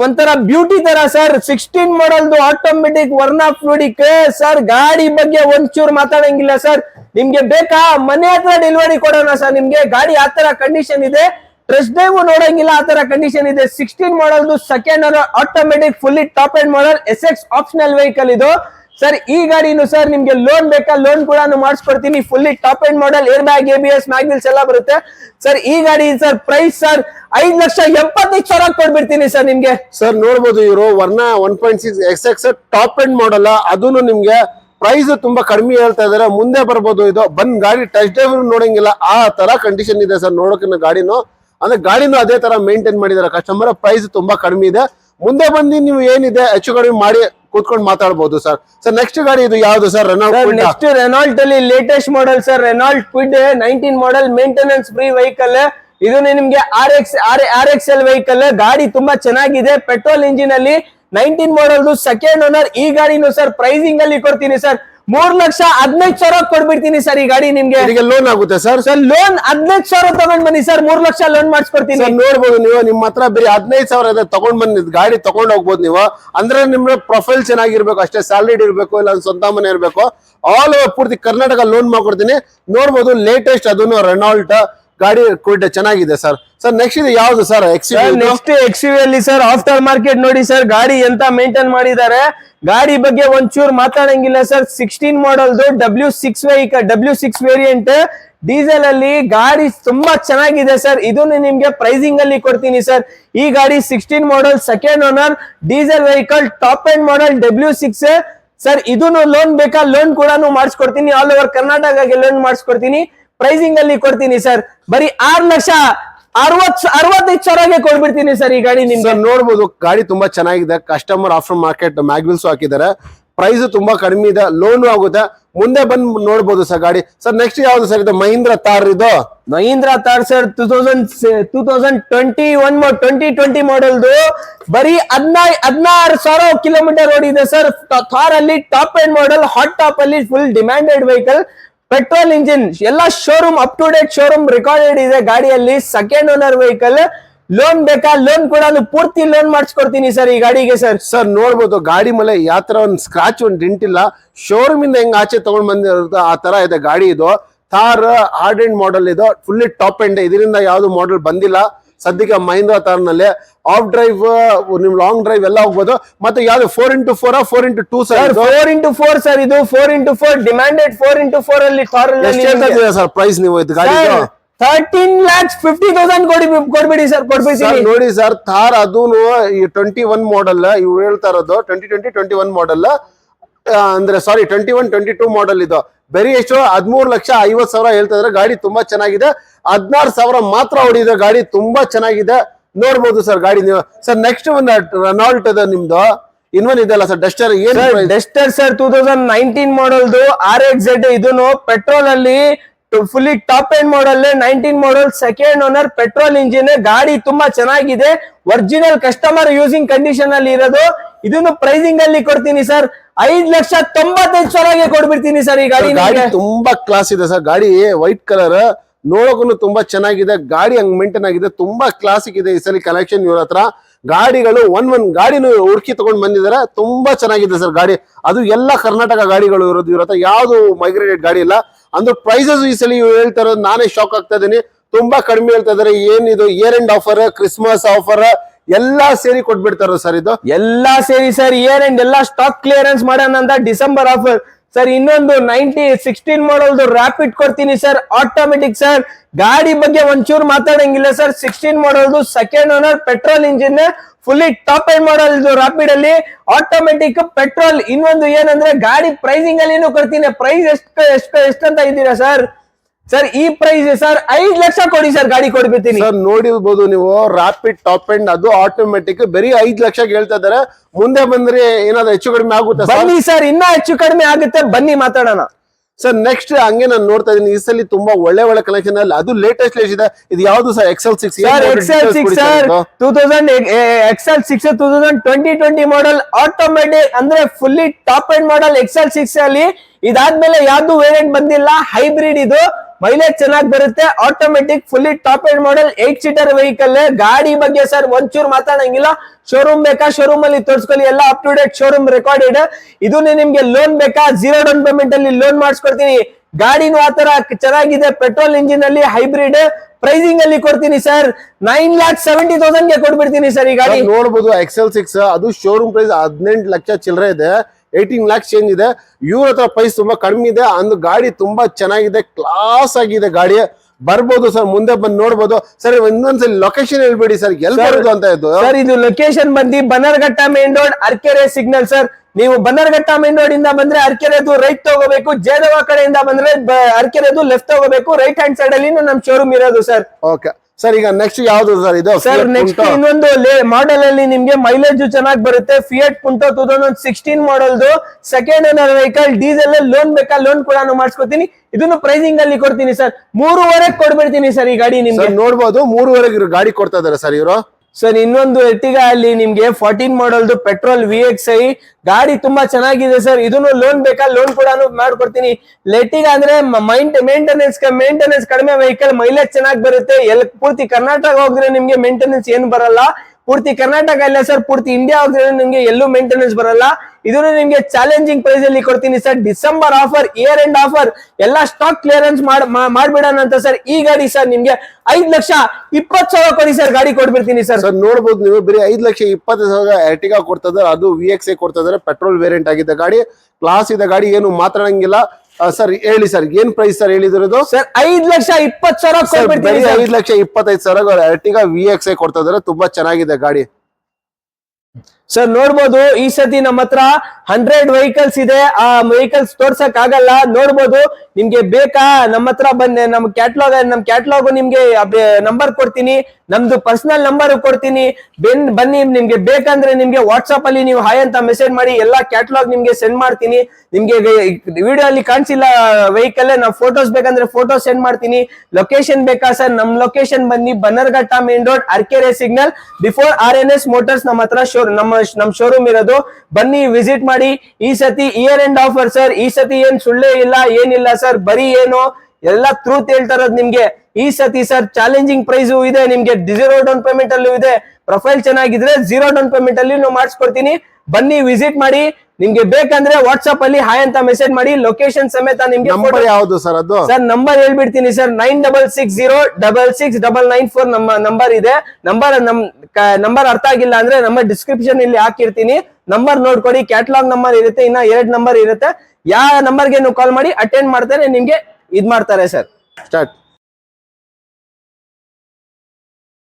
ಒಂಥರ ಬ್ಯೂಟಿ ತರ ಸರ್ ಸಿಕ್ಸ್ಟೀನ್ ಮಾಡಲ್ದು ಆಟೋಮೆಟಿಕ್ ವರ್ನಾ ಫ್ಲೂಡಿಕ್ ಸರ್ ಗಾಡಿ ಬಗ್ಗೆ ಒಂಚೂರು ಮಾತಾಡಂಗಿಲ್ಲ ಸರ್. ನಿಮ್ಗೆ ಬೇಕಾ? ಮನೆ ಹತ್ರ ಡೆಲಿವರಿ ಕೊಡೋಣ ಸರ್ ನಿಮ್ಗೆ. ಗಾಡಿ ಆ ತರ ಕಂಡೀಷನ್ ಇದೆ. ಟ್ರೆಸ್ಟ್ ಡ್ರೈವ್ ನೋಡಂಗಿಲ್ಲ, ಆ ತರ ಕಂಡೀಷನ್ ಇದೆ. Sixteen model second automatic fully top end model S X optional vehicle ಇದು. ಸರ್ ಈ ಗಾಡಿನು ಸರ್ ನಿಮ್ಗೆ ಲೋನ್ ಬೇಕಾ? ಲೋನ್ ಕೂಡ ಮಾಡಿಸ್ಕೊಡ್ತೀನಿ. Fully top end model air bag A B S mag wheels ಎಲ್ಲ ಬರುತ್ತೆ. ಸರ್ ಈ ಗಾಡಿ ಸರ್ ಪ್ರೈಸ್ ಸರ್ ಐದ್ ಲಕ್ಷ ಎಪ್ಪತ್ತೈದು ಸಾವಿರ ಕೊಡ್ಬಿಡ್ತೀನಿ ಸರ್ ನಿಮ್ಗೆ. ಸರ್ ನೋಡ್ಬೋದು ಇವರು Verna one point six X X top end model ಅದೂ ನಿಮ್ಗೆ ಪ್ರೈಸ್ ತುಂಬಾ ಕಡಿಮೆ ಹೇಳ್ತಾ ಇದಾರೆ. ಮುಂದೆ ಬರ್ಬೋದು ಇದು. ಬಂದ್ ಗಾಡಿ ಟಚ್ ಡ್ರೈವ್ ನೋಡಂಗಿಲ್ಲ. ಆ ತರ ಕಂಡೀಷನ್ ಇದೆ ಸರ್ ನೋಡೋಕಿನ ಗಾಡಿನು. ಅಂದ್ರೆ ಗಾಡಿನೂ ಅದೇ ತರ ಮೇಂಟೈನ್ ಮಾಡಿದಾರೆ ಕಸ್ಟಮರ್ ಪ್ರೈಸ್ ತುಂಬಾ ಕಡಿಮೆ ಇದೆ. ಮುಂದೆ ಬಂದು ನೀವು ಏನಿದೆ ಹೆಚ್ಚು ಕಡಿಮೆ ಮಾಡಿ ಕೂತ್ಕೊಂಡು ಮಾತಾಡಬಹುದು ಸರ್ ಸರ್ ನೆಕ್ಸ್ಟ್ ಗಾಡಿ ಇದು ಯಾವ್ದು ಸರ್ ರೆನಾಲ್ಡ್ ನೆಕ್ಸ್ಟ್ ರೆನಾಲ್ಟ್ ಅಲ್ಲಿ latest model sir Renault Kwid nineteen model maintenance free vehicle ಇದು ನಿಮ್ಗೆ R X R R X L vehicle ಗಾಡಿ ತುಂಬಾ ಚೆನ್ನಾಗಿದೆ. ಪೆಟ್ರೋಲ್ ಇಂಜಿನ್ ಅಲ್ಲಿ ನೈನ್ಟೀನ್ ಮಾಡೆಲ್ ಸೆಕೆಂಡ್ ಓನರ್ ಈ ಗಾಡಿನೂ ಸರ್ ಪ್ರೈಸಿಂಗ್ ಅಲ್ಲಿ ಕೊಡ್ತೀನಿ ಸರ್ ಮೂರ್ ಲಕ್ಷ ಹದಿನೈದು ಸಾವಿರ ಕೊಡ್ಬಿಡ್ತೀನಿ ಸರ್ ಈ ಗಾಡಿ ನಿಮ್ಗೆ. ಲೋನ್ ಆಗುತ್ತೆ ಸರ್. ಸರ್ ಲೋನ್ ಹದಿನೈದು ಸಾವಿರ ತಗೊಂಡ್ ಬನ್ನಿ ಸರ್. ಮೂರ್ ಲಕ್ಷ ಲೋನ್ ಮಾಡಿಸ್ಕೊಡ್ತೀನಿ. ಸರ್ ನೋಡ್ಬೋದು ನೀವು. ನಿಮ್ಮ ಹತ್ರ ಬರೀ ಹದಿನೈದು ಸಾವಿರ ಇದೆ ತಗೊಂಡ್ ಬಂದ್ ಗಾಡಿ ತಗೊಂಡ್ ಹೋಗ್ಬೋದು ನೀವು. ಅಂದ್ರೆ ನಿಮ್ಮ ಪ್ರೊಫೈಲ್ ಚೆನ್ನಾಗಿರ್ಬೇಕು ಅಷ್ಟೇ ಸ್ಯಾಲರಿಡ್ ಇರ್ಬೇಕು ಇಲ್ಲ ಸ್ವಂತ ಮನೆ ಇರ್ಬೇಕು. ಆಲ್ ಓವರ್ ಪೂರ್ತಿ ಕರ್ನಾಟಕ ಲೋನ್ ಮಾಡ್ಕೊಡ್ತೀನಿ. ನೋಡ್ಬೋದು ಲೇಟೆಸ್ಟ್ ಅದನ್ನು ರೆನಾಲ್ಟ್ ಗಾಡಿ ಕೂಡ ಚೆನ್ನಾಗಿದೆ ಸರ್. ಸರ್ ನೆಕ್ಸ್ಟ್ ಇದು ಯಾವ್ದು ಸರ್? ಎಕ್ಸ್ ನೆಕ್ಸ್ಟ್ ಎಕ್ಸ್ ಅಲ್ಲಿ ಸರ್ ಆಫ್ಟರ್ ಮಾರ್ಕೆಟ್ ನೋಡಿ ಸರ್ ಗಾಡಿ ಎಂತ ಮೇಂಟೈನ್ ಮಾಡಿದ್ದಾರೆ. ಗಾಡಿ ಬಗ್ಗೆ ಒಂಚೂರು ಮಾತಾಡಂಗಿಲ್ಲ sir. Sixteen ಮಾಡಲ್ದು W six vehicle W six variant diesel ಅಲ್ಲಿ ಗಾಡಿ ತುಂಬಾ ಚೆನ್ನಾಗಿದೆ ಸರ್. ಇದನ್ನು ನಿಮ್ಗೆ ಪ್ರೈಸಿಂಗ್ ಅಲ್ಲಿ ಕೊಡ್ತೀನಿ ಸರ್. ಈ ಗಾಡಿ sixteen model second owner diesel vehicle top end model W six sir, ಇದನ್ನು ಲೋನ್ ಬೇಕಾ? ಲೋನ್ ಕೂಡ ಮಾಡಿಸ್ಕೊಡ್ತೀನಿ. ಆಲ್ ಓವರ್ ಕರ್ನಾಟಕಗೆ ಲೋನ್ ಮಾಡಿಸ್ಕೊಡ್ತೀನಿ. ಪ್ರೈಸಿಂಗ್ ಅಲ್ಲಿ ಕೊಡ್ತೀನಿ ಸರ್. ಬರೀ ಆರು ಲಕ್ಷ ಅರವತ್ ಅರವತ್ತೈದು ಸಾವಿರಗೆ ಕೊಡ್ಬಿಡ್ತೀನಿ ಸರ್ ಈ ಗಾಡಿ ನಿಮ್ಗೆ. ನೋಡ್ಬೋದು ಗಾಡಿ ತುಂಬಾ ಚೆನ್ನಾಗಿದೆ. Customer after market mag wheels ಹಾಕಿದ್ದಾರೆ. ಪ್ರೈಸ್ ತುಂಬಾ ಕಡಿಮೆ ಇದೆ ಲೋನು ಆಗುತ್ತೆ. ಮುಂದೆ ಬಂದು ನೋಡ್ಬೋದು ಸರ್ ಗಾಡಿ. ಸರ್ ನೆಕ್ಸ್ಟ್ ಯಾವ್ದು ಸರ್ ಇದು? ಮಹೀಂದ್ರ ತಾರ್ ಇದು? Mahindra Thar sir two thousand two thousand twenty one twenty twenty ಮಾಡೆಲ್ದು ಬರೀ ಹದಿನೈದು ಹದಿನಾರು ಸಾವಿರ ಕಿಲೋಮೀಟರ್ ಓಡಿದೆ ಸರ್. ಥಾರ್ ಅಲ್ಲಿ top end model hard top ಅಲ್ಲಿ full demanded vehicle petrol engine, ಎಲ್ಲ showroom up to date showroom recorded ಇದೆ ಗಾಡಿಯಲ್ಲಿ. ಸೆಕೆಂಡ್ ಓನರ್ ವೆಹಿಕಲ್ ಲೋನ್ ಬೇಕಾ? ಲೋನ್ ಕೂಡ ಪೂರ್ತಿ ಲೋನ್ ಮಾಡಿಸ್ಕೊಡ್ತೀನಿ ಸರ್ ಈ ಗಾಡಿಗೆ ಸರ್. ಸರ್, ನೋಡ್ಬೋದು, ಗಾಡಿ ಮೇಲೆ ಯಾವ ತರ ಒಂದ್ ಸ್ಕ್ರಾಚ್ ಒಂದು ಡಿಂಟ್ ಇಲ್ಲ. ಶೋರೂಮ್ ಇಂದ ಹೆಂಗ್ ಆಚೆ ತಗೊಂಡ್ ಬಂದಿರೋದು ಆ ತರ ಇದೆ ಗಾಡಿ ಇದು. ಥಾರ್ ಹಾರ್ಡ್ ಎಂಡ್ ಮಾಡೆಲ್ ಇದು. ಫುಲ್ಲಿ ಟಾಪ್ ಎಂಡ್ ಇದರಿಂದ ಯಾವ್ದು ಮಾಡೆಲ್ ಬಂದಿಲ್ಲ. ಸದ್ಯಕ್ಕೆ ಮಹಿಂದ್ರ ತಾರ್ನಲ್ಲಿ ಆಫ್ ಡ್ರೈವ್ ನಿಮ್ ಲಾಂಗ್ ಡ್ರೈವ್ ಎಲ್ಲ ಹೋಗ್ಬೋದು. ಮತ್ತೆ ಯಾವ್ದು four into four four into two sir four into four sir ಇದು four into four demanded four into four ಅಲ್ಲಿ ಕಾರ್ ಸರ್ ಪ್ರೈಸ್ ನೀವು ಇದು ಗಾಡಿ ಥರ್ಟೀನ್ ಲ್ಯಾಕ್ಸ್ ಫಿಫ್ಟಿ ತೌಸಂಡ್ ಕೊಡಿ ಕೊಡ್ಬಿಡಿ ಸರ್ ಕೊಡ್ಬಿಡಿ ನೋಡಿ ಸರ್ ಥಾರ್ ಅದು ಈ ಟ್ವೆಂಟಿ ಒನ್ ಮಾಡೆಲ್ ಇವ್ರು ಹೇಳ್ತಾ ಇರೋದು twenty twenty twenty one model ಅಂದ್ರೆ sorry twenty one twenty two model ಇದು. ಬರೀ ಎಷ್ಟು ಹದಿಮೂರು ಲಕ್ಷ ಐವತ್ ಸಾವಿರ ಹೇಳ್ತಾ ಇದ್ರೆ. ಗಾಡಿ ತುಂಬಾ ಚೆನ್ನಾಗಿದೆ. ಹದಿನಾರು ಸಾವಿರ ಮಾತ್ರ ಹೊಡಿದ್ರೆ ಗಾಡಿ ತುಂಬಾ ಚೆನ್ನಾಗಿದೆ. ನೋಡ್ಬೋದು ಸರ್ ಗಾಡಿ ನೀವು. ಸರ್ ನೆಕ್ಸ್ಟ್ ಒಂದು ರೆನಾಲ್ಟ್ ಅದ ನಿಮ್ದು. ಇನ್ನೊಂದು ಇದೆಲ್ಲ ಸರ್ ಡಸ್ಟರ್ ಏನ್ Duster Duster sir two thousand nineteen ಮಾಡೆಲ್ದು R X Z ಇದನ್ನು ಪೆಟ್ರೋಲ್ ಅಲ್ಲಿ fully top end model nineteen model second owner petrol engine ಗಾಡಿ ತುಂಬಾ ಚೆನ್ನಾಗಿದೆ. ಒರಿಜಿನಲ್ ಕಸ್ಟಮರ್ ಯೂಸಿಂಗ್ ಕಂಡೀಷನ್ ಅಲ್ಲಿ ಇರೋದು. ಇದನ್ನು ಪ್ರೈಸಿಂಗ್ ಅಲ್ಲಿ ಕೊಡ್ತೀನಿ ಸರ್. ಐದ್ ಲಕ್ಷ ತೊಂಬತ್ತೈದು ಸಾವಿರಗೆ ಕೊಡ್ಬಿಡ್ತೀನಿ ಸರ್ ಈ ಗಾಡಿ ಗಾಡಿ. ತುಂಬಾ ಕ್ಲಾಸ್ ಇದೆ ಸರ್. ಗಾಡಿ ವೈಟ್ ಕಲರ್ ನೋಡೋಕು ತುಂಬಾ ಚೆನ್ನಾಗಿದೆ. ಗಾಡಿ ಹಂಗ್ ಮೇಂಟೈನ್ ಆಗಿದೆ. ತುಂಬಾ ಕ್ಲಾಸಿಕ್ ಇದೆ ಈ ಸಲ ಕಲೆಕ್ಷನ್ ಇವ್ರ ಹತ್ರ. ಗಾಡಿಗಳು ಒನ್ ಒನ್ ಗಾಡಿನು ಹುಡುಕಿ ತಗೊಂಡ್ ಬಂದಿದ್ದಾರೆ. ತುಂಬಾ ಚೆನ್ನಾಗಿದೆ ಸರ್ ಗಾಡಿ. ಅದು ಎಲ್ಲ ಕರ್ನಾಟಕ ಗಾಡಿಗಳು ಇರೋದು ಇವ್ರ ಹತ್ರ. ಯಾವ್ದು ಮೈಗ್ರೇಟೆಡ್ ಗಾಡಿ ಇಲ್ಲ. ಅಂದ್ರೆ ಪ್ರೈಸಸ್ ಈ ಸಲ ಇವ್ರು ಹೇಳ್ತಾ ಇರೋದು ನಾನೇ ಶಾಕ್ ಆಗ್ತಾ ಇದೀನಿ ತುಂಬಾ ಕಡಿಮೆ ಹೇಳ್ತಾ ಇದಾರೆ ಏನಿದು? Year end offer Christmas offer ಎಲ್ಲಾ ಸೇರಿ ಕೊಟ್ಬಿಡ್ತಾರ ಸರ್ ಇದು? ಎಲ್ಲಾ ಸೇರಿ ಸರ್ ಇಯರ್ ಎಂಡ್ ಎಲ್ಲಾ ಸ್ಟಾಕ್ ಕ್ಲಿಯರೆನ್ಸ್ ಮಾಡೋಣ ಅಂತ ಡಿಸೆಂಬರ್ ಆಫರ್ ಸರ್, ಇನ್ನೊಂದು ನೈನ್ಟಿ ಸಿಕ್ಸ್ಟೀನ್ ಮಾಡಲ್ದು ರ್ಯಾಪಿಡ್ ಕೊಡ್ತೀನಿ ಸರ್ ಆಟೋಮೆಟಿಕ್ ಸರ್. ಗಾಡಿ ಬಗ್ಗೆ ಒಂಚೂರು ಮಾತಾಡಂಗಿಲ್ಲ sir sixteen ಮಾಡಲ್ದು second owner petrol engine fully top end model ಇದು ರಾಪಿಡ್ ಅಲ್ಲಿ ಆಟೋಮೆಟಿಕ್ ಪೆಟ್ರೋಲ್ ಇನ್ನೊಂದು ಏನಂದ್ರೆ ಗಾಡಿ ಪ್ರೈಸಿಂಗ್ ಅಲ್ಲಿನೂ ಕೊಡ್ತೀನಿ. ಪ್ರೈಸ್ ಎಷ್ಟು ಎಷ್ಟು ಎಷ್ಟಂತ ಇದ್ದೀರಾ ಸರ್? ಸರ್ ಈ ಪ್ರೈಸ್ ಸರ್ ಐದ್ ಲಕ್ಷ ಕೊಡಿ ಸರ್ ಗಾಡಿ ಕೊಡ್ಬಿಡ್ತೀನಿ. ಸರ್ ನೋಡಿರ್ಬೋದು ನೀವು ರಾಪಿಡ್ ಟಾಪ್ ಎಂಡ್ ಅದು ಆಟೋಮೆಟಿಕ್ ಬರೀ ಐದ್ ಲಕ್ಷ ಹೇಳ್ತಾ ಇದಾರೆ ಮುಂದೆ ಬಂದ್ರೆ ಏನಾದ್ರು ಹೆಚ್ಚು ಕಡಿಮೆ ಆಗುತ್ತೆ ಬನ್ನಿ ಸರ್ ಇನ್ನ ಹೆಚ್ಚು ಕಡಿಮೆ ಆಗುತ್ತೆ. ಬನ್ನಿ ಮಾತಾಡೋಣ. ಸರ್ ನೆಕ್ಸ್ಟ್ ಹಂಗೆ ನಾನು ನೋಡ್ತಾ ಇದೀನಿ ಈ ಸಲ ತುಂಬಾ ಒಳ್ಳೆ ಒಳ್ಳೆ ಕಲೆಕ್ಷನ್ ಅಲ್ಲಿ ಅದು ಲೇಟೆಸ್ಟ್ ಇದೆ. ಇದು ಯಾವ್ದು sir XL six XL six sir two thousand XL six two thousand twenty twenty model automatic ಅಂದ್ರೆ fully top end model XL six ಅಲ್ಲಿ. ಇದಾದ್ಮೇಲೆ ಯಾವ್ದು ವೇರಿಯಂಟ್ ಬಂದಿಲ್ಲ? ಹೈಬ್ರಿಡ್ ಇದು. ಮೈಲೇಜ್ ಚೆನ್ನಾಗಿ ಬರುತ್ತೆ. Automatic fully top end model eight seater vehicle ಗಾಡಿ ಬಗ್ಗೆ ಸರ್ ಒಂಚೂರು ಮಾತಾಡಂಗಿಲ್ಲ. ಶೋರೂಮ್ ಬೇಕಾ? ಶೋರೂಮ್ ಅಲ್ಲಿ ತೋರಿಸ್ಕೊಳ್ಳಿ. ಎಲ್ಲ up to date showroom recorded ಇದು ನಿಮ್ಗೆ ಲೋನ್ ಬೇಕಾ? ಜೀರೋ ಡೌನ್ ಪೇಮೆಂಟ್ ಅಲ್ಲಿ ಲೋನ್ ಮಾಡಿಸ್ಕೊಡ್ತೀನಿ. ಗಾಡಿನೂ ಆತರ ಚೆನ್ನಾಗಿದೆ. ಪೆಟ್ರೋಲ್ ಇಂಜಿನ್ ಅಲ್ಲಿ ಹೈಬ್ರಿಡ್ ಪ್ರೈಸಿಂಗ್ ಅಲ್ಲಿ ಕೊಡ್ತೀನಿ ಸರ್ ನೈನ್ ಲ್ಯಾಕ್ ಸೆವೆಂಟಿ ತೌಸಂಡ್ಗೆ ಕೊಡ್ಬಿಡ್ತೀನಿ ಸರ್ ಈ ಗಾಡಿ. ನೋಡಬಹುದು ಎಕ್ಸೆಲ್ ಸಿಕ್ಸ್ ಅದು ಶೋರೂಮ್ ಪ್ರೈಸ್ ಹದಿನೆಂಟು ಲಕ್ಷ ಚಿಲ್ಲರೆ ಇದೆ. ಏಯ್ಟೀನ್ ಲ್ಯಾಕ್ಸ್ ಚೇಂಜ್ ಇದೆ. ಇವ್ರ ಹತ್ರ ಪ್ರೈಸ್ ತುಂಬಾ ಕಡಿಮೆ ಇದೆ. ಅಂದ್ ಗಾಡಿ ತುಂಬಾ ಚೆನ್ನಾಗಿದೆ. ಕ್ಲಾಸ್ ಆಗಿದೆ ಗಾಡಿ. ಬರ್ಬೋದು ಸರ್ ಮುಂದೆ ಬಂದು ನೋಡ್ಬೋದು. ಸರ್ ಇನ್ನೊಂದ್ಸಲಿ ಲೊಕೇಶನ್ ಹೇಳ್ಬೇಡಿ ಸರ್ ಎಲ್ಲಿ Sir, ಬರೋದು ಅಂತ ಇದು? ಸರ್ ಇದು ಲೊಕೇಶನ್ ಬಂದಿ Bannerghatta main road Arekere signal sir. ನೀವು ಬನ್ನರ್ಘಟ್ಟ ಮೇನ್ ರೋಡ್ ಇಂದ ಬಂದ್ರೆ ಅರ್ಕೆರೆದು ರೈಟ್ ತಗೋಬೇಕು. ಜೇದವ ಕಡೆಯಿಂದ ಬಂದ್ರೆ ಅರ್ಕೆರೆದು ಲೆಫ್ಟ್ ತಗೋಬೇಕು. ರೈಟ್ ಹ್ಯಾಂಡ್ ಸೈಡ್ ಅಲ್ಲಿ ನಮ್ ಶೋರೂಮ್ ಇರೋದು ಸರ್. ಓಕೆ ಸರ್ ಈಗ ನೆಕ್ಸ್ಟ್ ಯಾವ್ದು ಸರ್ ಇದು? Sir next. ಇನ್ನೊಂದು ಮಾಡೆಲ್ ಅಲ್ಲಿ ನಿಮ್ಗೆ ಮೈಲೇಜ್ ಚೆನ್ನಾಗಿ ಬರುತ್ತೆ. ಫಿಯಟ್ ಕುಂತ two thousand sixteen ಮಾಡೆಲ್ದು second hand vehicle diesel loan ಬೇಕಾ? ಲೋನ್ ಕೂಡ ಮಾಡಿಸ್ಕೊತೀನಿ. ಇದನ್ನು ಪ್ರೈಸಿಂಗ್ ಅಲ್ಲಿ ಕೊಡ್ತೀನಿ ಸರ್ ಮೂರುವರೆ ಕೊಡ್ಬಿಡ್ತೀನಿ ಸರ್ ಈ ಗಾಡಿ ನಿಮ್ಗೆ. ನೋಡ್ಬೋದು. ಮೂರುವರೆಗೆ ಗಾಡಿ ಕೊಡ್ತಾ ಇದಾರೆ ಸರ್ ಇವರು. ಸರ್ ಇನ್ನೊಂದು ಎರ್ಟಿಗ ಅಲ್ಲಿ ನಿಮ್ಗೆ ಫಾರ್ಟೀನ್ ಮಾಡಲ್ದು ಪೆಟ್ರೋಲ್ ವಿ ಎಕ್ಸ್ ಐ ಗಾಡಿ ತುಂಬಾ ಚೆನ್ನಾಗಿದೆ ಸರ್ ಇದನ್ನು ಲೋನ್ ಬೇಕಾ? ಲೋನ್ ಕೂಡ ಮಾಡ್ಕೊಡ್ತೀನಿ. ಲೆಟ್ಟಿಗ ಅಂದ್ರೆ ಮೈಂಟ್ ಮೇಂಟೆನೆನ್ಸ್ ಮೇಂಟೆನೆನ್ಸ್ ಕಡಿಮೆ ವೆಹಿಕಲ್ ಮೈಲೇಜ್ ಚೆನ್ನಾಗಿ ಬರುತ್ತೆ. ಎಲ್ ಪೂರ್ತಿ ಕರ್ನಾಟಕ ಹೋಗಿದ್ರೆ ನಿಮ್ಗೆ ಮೇಂಟೆನೆನ್ಸ್ ಏನು ಬರಲ್ಲ. ಪೂರ್ತಿ ಕರ್ನಾಟಕ ಇಲ್ಲ ಸರ್, ಪೂರ್ತಿ ಇಂಡಿಯಾ ಹೋಗ್ತಿದ್ರೆ ನಿಮ್ಗೆ ಎಲ್ಲೂ ಮೇಂಟೆನೆನ್ಸ್ ಬರಲ್ಲ. ಇದನ್ನು ನಿಮ್ಗೆ ಚಾಲೆಂಜಿಂಗ್ ಪ್ರೈಸ್ ಅಲ್ಲಿ ಕೊಡ್ತೀನಿ sir. December offer year end offer ಎಲ್ಲಾ ಸ್ಟಾಕ್ ಕ್ಲಿಯರೆನ್ಸ್ ಮಾಡ್ಬಿಡೋಣ ಅಂತ ಸರ್. ಈ ಗಾಡಿ ಸರ್ ನಿಮ್ಗೆ ಐದ್ ಲಕ್ಷ ಇಪ್ಪತ್ತು ಸಾವಿರ ಕೊಡಿ ಸರ್ ಗಾಡಿ ಕೊಡ್ಬಿಡ್ತೀನಿ ಸರ್. ಸರ್, ನೋಡ್ಬೋದು ನೀವು, ಬರೀ ಐದ್ ಲಕ್ಷ ಇಪ್ಪತ್ತು ಸಾವಿರ ಎರ್ಟಿಗಾ ಕೊಡ್ತಾ ಇದಾರೆ ಅದು ವಿ ಎಕ್ಸ್ ಎ ಕೊಡ್ತಾ ಪೆಟ್ರೋಲ್ ವೇರಿಯಂಟ್ ಆಗಿದೆ ಗಾಡಿ. ಕ್ಲಾಸ್ ಇದೆ ಗಾಡಿ ಏನು ಮಾತಾಡಂಗಿಲ್ಲ ಸರ್ ಹೇಳಿ ಸರ್ ಏನ್ ಪ್ರೈಸ್ ಸರ್ ಹೇಳಿದಿರೋದು? ಸರ್ ಐದ್ ಲಕ್ಷ ಇಪ್ಪತ್ತು ಸಾವಿರ ಐದ್ ಲಕ್ಷ ಇಪ್ಪತ್ತೈದು ಸಾವಿರ ಎರ್ಟಿಗಾ ವಿ ಎಕ್ಸ್ ಐ ಕೊಡ್ತಾ ಇದಾರೆ ತುಂಬಾ ಚೆನ್ನಾಗಿದೆ ಗಾಡಿ. ಸರ್ ನೋಡ್ಬೋದು, ಈ ಸತಿ ನಮ್ಮ ಹತ್ರ ಹಂಡ್ರೆಡ್ ವೆಹಿಕಲ್ಸ್ ಇದೆ. ಆ ವೆಹಿಕಲ್ಸ್ ತೋರ್ಸಕ್ ಆಗಲ್ಲ. ನೋಡ್ಬೋದು, ನಿಮ್ಗೆ ಬೇಕಾ? ನಮ್ಮ ಹತ್ರ ಬಂದೆ ನಮ್ ಕ್ಯಾಟ್ಲಾಗ್ ನಮ್ ಕ್ಯಾಟ್ಲಾಗ್ ನಿಮ್ಗೆ ನಂಬರ್ ಕೊಡ್ತೀನಿ. ನಮ್ದು ಪರ್ಸನಲ್ ನಂಬರ್ ಕೊಡ್ತೀನಿ. ಬೆನ್, ಬನ್ನಿ, ನಿಮ್ಗೆ ಬೇಕಂದ್ರೆ ನಿಮ್ಗೆ ವಾಟ್ಸ್ಆಪ್ ಅಲ್ಲಿ ನೀವು ಹಾಯ್ ಅಂತ ಮೆಸೇಜ್ ಮಾಡಿ ಎಲ್ಲಾ ಕ್ಯಾಟ್ಲಾಗ್ ನಿಮ್ಗೆ ಸೆಂಡ್ ಮಾಡ್ತೀನಿ. ನಿಮ್ಗೆ ವಿಡಿಯೋ ಅಲ್ಲಿ ಕಾಣಿಸಿಲ್ಲ ವೆಹಿಕಲ್ ನಾವು ಫೋಟೋಸ್ ಬೇಕಂದ್ರೆ ಫೋಟೋ ಸೆಂಡ್ ಮಾಡ್ತೀನಿ. ಲೊಕೇಶನ್ ಬೇಕಾ ಸರ್ ನಮ್ ಲೊಕೇಶನ್ ಬನ್ನಿ. Bannerghatta main road Arakere signal before R N S motors ನಮ್ಮ ಹತ್ರ ಶೋ ನಮ್ಮ ನಮ್ ಶೋರೂಮ್ ಇರೋದು. ಬನ್ನಿ ವಿಸಿಟ್ ಮಾಡಿ. ಈ ಸತಿ ಇಯರ್ ಎಂಡ್ ಆಫರ್ ಸರ್ ಈ ಸತಿ ಏನ್ ಸುಳ್ಳೇ ಇಲ್ಲ, ಏನಿಲ್ಲ ಸರ್ ಬರೀ ಏನು? ಎಲ್ಲ ಟ್ರೂತ್ ಹೇಳ್ತಾ ಇರೋದು ನಿಮ್ಗೆ. ಈ ಸತಿ ಸರ್ ಚಾಲೆಂಜಿಂಗ್ ಪ್ರೈಸ್ ಇದೆ. ನಿಮ್ಗೆ ಜೀರೋ ಡೌನ್ ಪೇಮೆಂಟ್ ಅಲ್ಲೂ ಇದೆ. ಪ್ರೊಫೈಲ್ ಚೆನ್ನಾಗಿದ್ರೆ ಜೀರೋ ಡೌನ್ ಪೇಮೆಂಟ್ ಅಲ್ಲಿ ನಾವು ಮಾಡಿಸ್ಕೊಡ್ತೀನಿ. ಬನ್ನಿ ವಿಸಿಟ್ ಮಾಡಿ. ನಿಮ್ಗೆ ಬೇಕಂದ್ರೆ ವಾಟ್ಸ್ಆಪ್ ಅಲ್ಲಿ ಹಾಯ್ ಅಂತ ಮೆಸೇಜ್ ಮಾಡಿ. ಲೊಕೇಶನ್ ಸಮೇತ ನಿಮ್ಗೆ ನಂಬರ್ ಯಾವುದು ಸರ್ ಅದು? ಸರ್ ನಂಬರ್ ಹೇಳ್ಬಿಡ್ತೀನಿ sir nine double six zero double six double nine four ನಮ್ಮ ನಂಬರ್ ಇದೆ. ನಂಬರ್ ನಮ್ ನಂಬರ್ ಅರ್ಥ ಆಗಿಲ್ಲ ಅಂದ್ರೆ ನಮ್ಮ ಡಿಸ್ಕ್ರಿಪ್ಷನ್ ಇಲ್ಲಿ ಹಾಕಿರ್ತೀನಿ. ನಂಬರ್ ನೋಡ್ಕೊಡಿ. ಕ್ಯಾಟ್ಲಾಗ್ ನಂಬರ್ ಇರುತ್ತೆ. ಇನ್ನ ಎರಡ್ ನಂಬರ್ ಇರುತ್ತೆ. ಯಾವ ನಂಬರ್ಗೆ ನೀವು ಕಾಲ್ ಮಾಡಿ ಅಟೆಂಡ್ ಮಾಡ್ತಾರೆ ನಿಮ್ಗೆ ಇದ್ ಮಾಡ್ತಾರೆ ಸರ್ ಸ್ಟಾರ್ಟ್